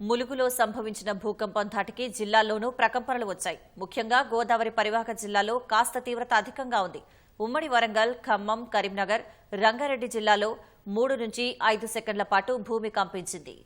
ములుగులో సంభవించిన భూకంపం ధాటికి జిల్లాల్లోనూ ప్రకంపనలు వచ్చాయి. ముఖ్యంగా గోదావరి పరివాహక జిల్లాలో కాస్త తీవ్రత అధికంగా ఉంది. ఉమ్మడి వరంగల్ ఖమ్మం కరీంనగర్ రంగారెడ్డి జిల్లాలో మూడు నుంచి ఐదు సెకండ్ల పాటు భూమి కంపించింది.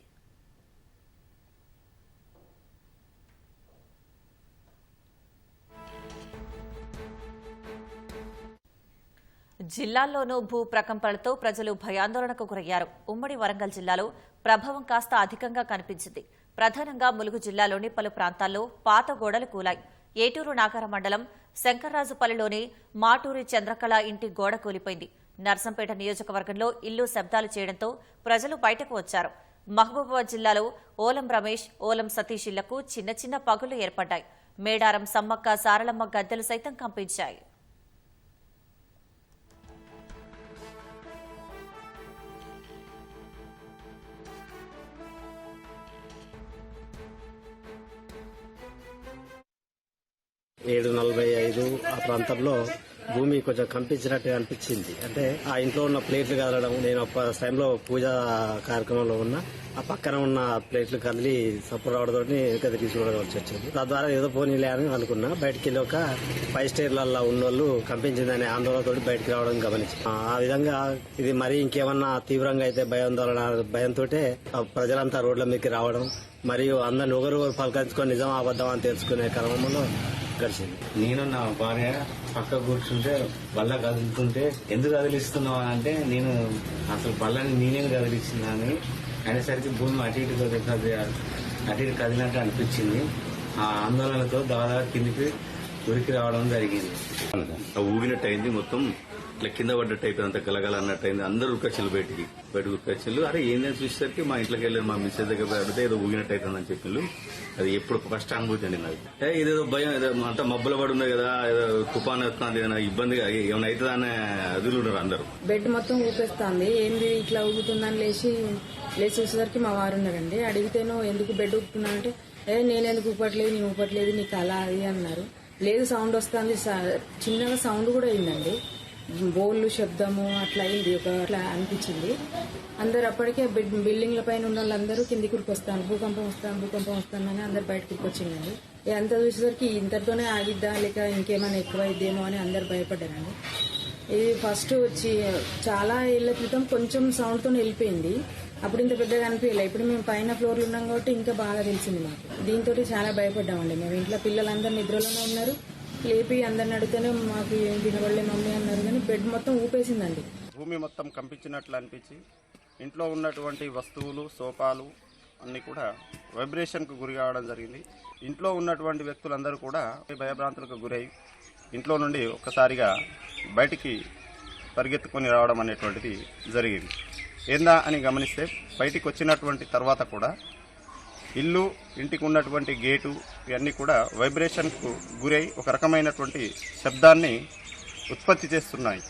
జిల్లాల్లోనూ భూ ప్రకంపనలతో ప్రజలు భయాందోళనకు గురయ్యారు. ఉమ్మడి వరంగల్ జిల్లాలో ప్రభావం కాస్త అధికంగా కనిపించింది. ప్రధానంగా ములుగు జిల్లాలోని పలు ప్రాంతాల్లో పాత గోడలు కూలాయి. ఏటూరు నాగర మండలం శంకర్రాజుపల్లిలోని మాటూరి చంద్రకళ ఇంటి గోడ కూలిపోయింది. నర్సంపేట నియోజకవర్గంలో ఇల్లు శబ్దాలు చేయడంతో ప్రజలు బయటకు వచ్చారు. మహబూబాబాద్ జిల్లాలో ఓలం రమేష్ ఓలం సతీష్ ఇళ్ళకు చిన్న చిన్న పగులు ఏర్పడ్డాయి. మేడారం సమ్మక్క సారలమ్మ గద్దెలు సైతం కంపించాయి. ఏడు నలభై ఐదు ఆ ప్రాంతంలో భూమి కొంచెం కంపించినట్టు అనిపించింది. అంటే ఆ ఇంట్లో ఉన్న ప్లేట్లు కదలడం నేను ఒక టైంలో పూజ కార్యక్రమంలో ఉన్న ఆ పక్కన ఉన్న ప్లేట్లు కదిలి సపోర్ట్ రావడంతో వెనక తీసుకోవడం వచ్చింది. తద్వారా ఏదో పోనీలే అని అనుకున్నా. బయటికి వెళ్ళి ఒక ఫైవ్ స్టేర్లలో ఉన్న వాళ్ళు కంపించిందనే ఆందోళనతో బయటికి రావడం గమనించి ఆ విధంగా ఇది మరీ ఇంకేమన్నా తీవ్రంగా అయితే భయాందోళన భయంతో ప్రజలంతా రోడ్ల మీదకి రావడం మరియు అందరిని ఒకరు పలకరించుకొని నిజం అబద్ధం అని తెలుసుకునే క్రమంలో కలిసింది. నేను నా భార్య పక్క కూర్చుంటే బల్ల కదులుతుంటే ఎందుకు కదిలిస్తున్నావు? అని అంటే నేను అసలు బల్లని నేనే కదిలిస్తున్నాను అనేసరికి భూమి అటు ఇటు అటు ఇటు కదిలినట్టు అనిపించింది. ఆ ఆందోళనతో దాదాపు కిందికి ఉరికి రావడం జరిగింది. ఊగినట్టు అయింది మొత్తం. ఇట్లా కింద పడ్డట్టు అయిపోయింది అంత గలగల అన్నట్టు అయింది. అందరూ ఉరికొచ్చారు బయటికి. బయటకు ఉరికొచ్చారు అరే ఏందని చూసేసరికి మా ఇంట్లోకి వెళ్ళారు మా మిస్సెస్ దగ్గర పెడితే అడిగితే ఏదో ఊగినట్టు అని చెప్పిండు అది ఎప్పుడు ఫస్ట్ అనుభూతి అండి నాకు ఇదేదో భయం ఏదో అంత మబ్బుల పడి ఉంది కదా ఏదో తుఫాన్ వస్తుంది ఏదైనా ఇబ్బందిగా ఏమైనా అవుతుందా అనే అదులు ఉన్నారు అందరూ. బెడ్ మొత్తం ఊపేస్తుంది ఏంది ఇట్లా ఊగుతుందని లేచి లేచి చూసేసరికి మా వారు ఉన్నారండి. అడిగితేనో ఎందుకు బెడ్ ఊపుతున్నా అంటే ఏ నేను ఎందుకు ఊపట్లేదు నేను ఊపట్లేదు నీకు అలా అది అన్నారు. లేదు సౌండ్ వస్తుంది స- చిన్నగా సౌండ్ కూడా అయిందండి. బోళ్ళు శబ్దము అట్లా అయింది ఒక అట్లా అనిపించింది. అందరు అప్పటికే బిల్డింగ్ల పైన ఉన్న వాళ్ళందరూ కిందికి వస్తాను భూకంపం వస్తాను భూకంపం వస్తానని అందరు బయటకు వచ్చిందండి ఎంత చూసేసరికి ఇంతటితోనే ఆగిద్దా లేక ఇంకేమైనా ఎక్కువైద్దేమో అని అందరు భయపడ్డారండి. ఇది ఫస్ట్ వచ్చి చాలా ఏళ్ళ క్రితం కొంచెం సౌండ్తో వెళ్ళిపోయింది. అప్పుడు ఇంత పెద్దగా అనిపించలే. ఇప్పుడు మేము పైన ఫ్లోర్లు ఉన్నాం కాబట్టి ఇంకా బాగా తెలిసింది మాకు. దీంతో చాలా భయపడ్డామండి. మేము ఇంట్లో పిల్లలందరూ నిద్రలోనే ఉన్నారు. లేపి అందరిని అడిగితేనే మాకు ఏం మమ్మీ అన్నారు కానీ బెడ్ మొత్తం ఊపేసిందండి. భూమి మొత్తం కంపించినట్లు అనిపించి ఇంట్లో ఉన్నటువంటి వస్తువులు సోఫాలు అన్నీ కూడా వైబ్రేషన్కు గురి కావడం జరిగింది. ఇంట్లో ఉన్నటువంటి వ్యక్తులందరూ కూడా భయభ్రాంతులకు గురై ఇంట్లో నుండి ఒక్కసారిగా బయటికి పరిగెత్తుకొని రావడం అనేటువంటిది జరిగింది. ఏందా అని గమనిస్తే బయటికి వచ్చినటువంటి తర్వాత కూడా ఇల్లు ఇంటికి ఉన్నటువంటి గేటు ఇవన్నీ కూడా వైబ్రేషన్కు గురై ఒక రకమైనటువంటి శబ్దాన్ని ఉత్పత్తి చేస్తున్నాయి.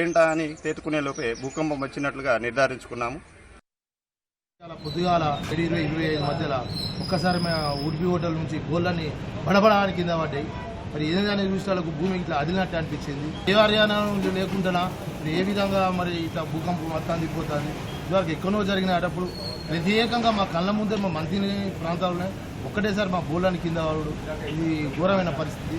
ఏంటా అని తేతుకునే లోపే భూకంపం వచ్చినట్లుగా నిర్ధారించుకున్నాము. చాలా పొద్దుగాల ఏడు ఇరవై ఇరవై ఐదు మధ్యలో ఒక్కసారి మా ఉడిపి హోటల్ నుంచి గోళ్ళని బడబడాని కింద పడ్డాయి. మరి ఏదైనా చూసేలకు భూమి ఇట్లా అదిలినట్టు అనిపించింది? ఏ హర్యానం లేకుండా ఏ విధంగా మరి ఇట్లా భూకంపం మొత్తం దిగిపోతుంది ఇదివరకు ఎక్కడో జరిగినప్పుడు ప్రత్యేకంగా మా కళ్ళ ముందే మా మంత్రి ప్రాంతాలు ఒక్కటేసారి మా బోళ్ళని కింద వాడు. ఇది ఘోరమైన పరిస్థితి.